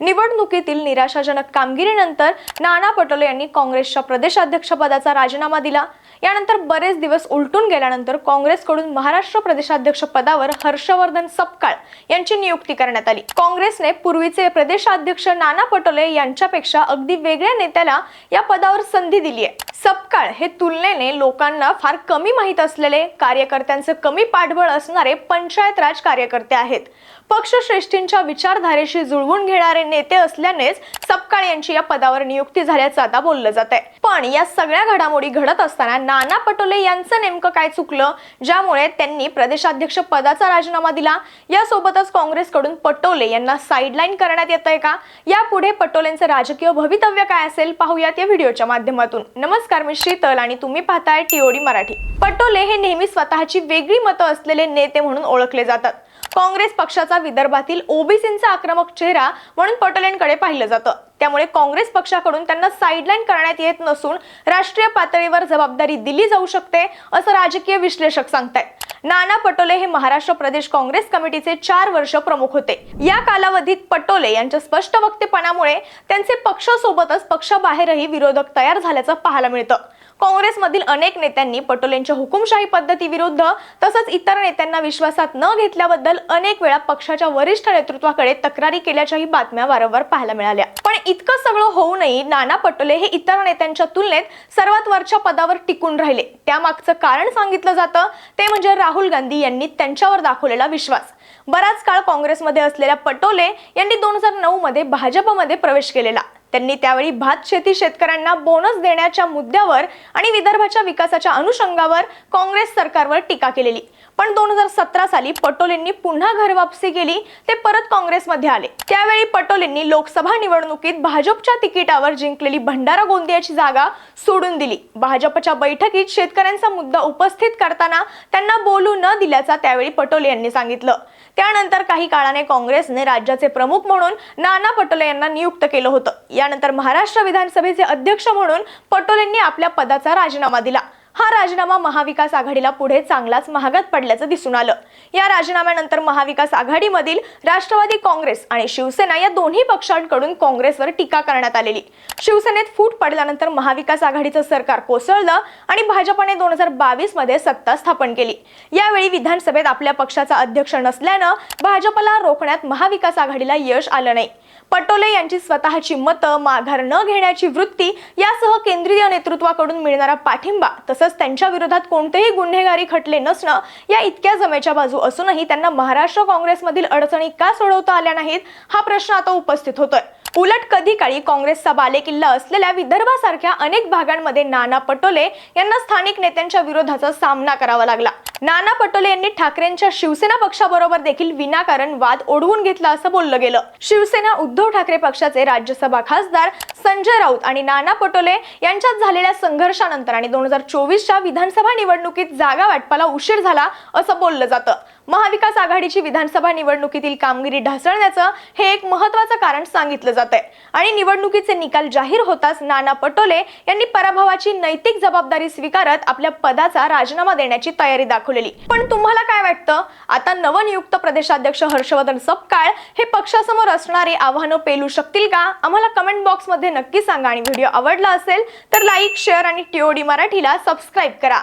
निवडणुकीतील निराशाजनक कामगिरीनंतर नाना पटोले यांनी काँग्रेसच्या प्रदेशाध्यक्षपदाचा राजीनामा दिला. यानंतर बरेच दिवस उलटून गेल्यानंतर काँग्रेसकडून महाराष्ट्र प्रदेशाध्यक्ष पदावर हर्षवर्धन सपकाळ यांची नियुक्ती करण्यात आली. काँग्रेसने पूर्वीचे प्रदेशाध्यक्ष नाना पटोले यांच्यापेक्षा अगदी वेगळ्या नेत्याला या पदावर संधी दिली आहे सपकाळ हे तुलनेने लोकांना फार कमी माहीत असलेले कार्यकर्त्यांचं कमी पाठबळ असणारे पंचायत राज कार्यकर्ते आहेत. पक्षश्रेष्ठींच्या विचारधारेशी जुळवून घेणारे नेते असल्यानेच सपकाळ यांची या पदावर नियुक्ती झाल्याचं आता बोललं जात आहे पण या सगळ्या घडामोडी घडत असताना नाना पटोले यांचं नेमकं काय चुकलं ज्यामुळे त्यांनी प्रदेशाध्यक्ष पदाचा राजीनामा दिला? यासोबतच काँग्रेसकडून पटोले यांना साईडलाईन करण्यात येत आहे का? यापुढे पटोलेंचं राजकीय भवितव्य काय असेल? पाहूयात या व्हिडिओच्या माध्यमातून. नमस्कार मी शीतल आणि तुम्ही पाहताय टीओडी मराठी. पटोले हे नेहमी स्वतःची वेगळी मतं असलेले नेते म्हणून ओळखले जातात. काँग्रेस पक्षाचा विदर्भातील ओबीसींचा आक्रमक चेहरा म्हणून पटोलेंकडे पाहिलं जातं. त्यामुळे काँग्रेस पक्षाकडून त्यांना साईडलाईन करण्यात येत नसून राष्ट्रीय पातळीवर जबाबदारी दिली जाऊ शकते असं राजकीय विश्लेषक सांगतायत. नाना पटोले हे महाराष्ट्र प्रदेश काँग्रेस कमिटीचे चार वर्ष प्रमुख होते. या कालावधीत पटोले यांच्या स्पष्ट वक्तेपणामुळे त्यांचे पक्षासोबतच पक्षाबाहेरही विरोधक तयार झाल्याचं पाहायला मिळतं. काँग्रेसमधील अनेक नेत्यांनी पटोलेंच्या हुकुमशाही पद्धतीविरुद्ध तसंच इतर नेत्यांना विश्वासात न घेतल्याबद्दल अनेक वेळा पक्षाच्या वरिष्ठ नेतृत्वाकडे तक्रारी केल्याच्याही बातम्या वारंवार पाहायला मिळाल्या. पण इतकं सगळं होऊनही नाना पटोले हे इतर नेत्यांच्या तुलनेत सर्वात वरच्या पदावर टिकून राहिले. त्यामागचं कारण सांगितलं जातं ते म्हणजे राहुल गांधी यांनी त्यांच्यावर दाखवलेला विश्वास. बराच काळ काँग्रेसमध्ये असलेल्या पटोले यांनी दोन हजार नऊ मध्ये भाजपमध्ये प्रवेश केलेला. त्यांनी त्यावेळी भात शेती शेतकऱ्यांना बोनस देण्याच्या मुद्द्यावर आणि विदर्भाच्या विकासाच्या अनुषंगावर काँग्रेस सरकारवर टीका केलेली. पण दोन हजार सतरा साली पटोलेंनी पुन्हा घर वापसी केली ते परत काँग्रेसमध्ये आले. त्यावेळी पटोलेंनी लोकसभा निवडणुकीत भाजपच्या तिकिटावर जिंकलेली भंडारा गोंदियाची जागा सोडून दिली. भाजपच्या बैठकीत शेतकऱ्यांचा मुद्दा उपस्थित करताना त्यांना बोलू न दिल्याचा त्यावेळी पटोले यांनी सांगितलं. त्यानंतर काही काळाने काँग्रेसने राज्याचे प्रमुख म्हणून नाना पटोले यांना नियुक्त केलं होतं. यानंतर महाराष्ट्र विधानसभेचे अध्यक्ष म्हणून पटोलेंनी आपल्या पदाचा राजीनामा दिला. हा राजीनामा महाविकास आघाडीला पुढे चांगलाच महागात पडल्याचं दिसून आलं. या राजीनाम्यानंतर महाविकास आघाडीमधील राष्ट्रवादी काँग्रेस आणि शिवसेना या दोन्ही पक्षांकडून काँग्रेसवर टीका करण्यात आलेली. शिवसेनेत फूट पडल्यानंतर महाविकास आघाडीचं सरकार कोसळलं आणि भाजपने दोन हजार बावीसमध्ये सत्ता स्थापन केली. यावेळी विधानसभेत आपल्या पक्षाचा अध्यक्ष नसल्यानं भाजपला रोखण्यात महाविकास आघाडीला यश आलं नाही. पटोले यांची स्वतःची मतं माघार न घेण्याची वृत्ती यासह केंद्रीय नेतृत्वाकडून मिळणारा पाठिंबा तसंच तसंच त्यांच्या विरोधात कोणतेही गुन्हेगारी खटले नसणं या इतक्या जमेच्या बाजू असूनही त्यांना महाराष्ट्र काँग्रेसमधील अडचणी का सोडवता आल्या नाहीत हा प्रश्न आता उपस्थित होतोय. उलट कधी काळी काँग्रेसचा बालेकिल्ला असलेल्या विदर्भासारख्या अनेक भागांमध्ये नाना पटोले यांना स्थानिक नेत्यांच्या विरोधाचा सामना करावा लागला. नाना पटोले यांनी ठाकरेंच्या शिवसेना पक्षाबरोबर देखील विनाकारण वाद ओढवून घेतला असं बोललं गेलं. शिवसेना उद्धव ठाकरे पक्षाचे राज्यसभा खासदार संजय राऊत आणि नाना पटोले यांच्यात झालेल्या संघर्षानंतर आणि दोन हजार चोवीसच्या विधानसभा निवडणुकीत जागा वाटपाला उशीर झाला असं बोललं जातं. महाविकास आघाडीची विधानसभा निवडणुकीतील कामगिरी ढासळण्याचं हे एक महत्वाचं कारण सांगितलं जात आहे आणि निवडणुकीचे निकाल जाहीर होताच नाना पटोले यांनी पराभवाची नैतिक जबाबदारी स्वीकारत आपल्या पदाचा राजीनामा देण्याची तयारी दाखवलेली. पण तुम्हाला काय वाटतं? आता नवनियुक्त प्रदेशाध्यक्ष हर्षवर्धन सपकाळ हे पक्षासमोर असणारे आव्हानं पेलू शकतील का? आम्हाला कमेंट बॉक्समध्ये नक्की सांगा आणि व्हिडिओ आवडला असेल तर लाईक शेअर आणि टीओडी मराठीला सबस्क्राईब करा.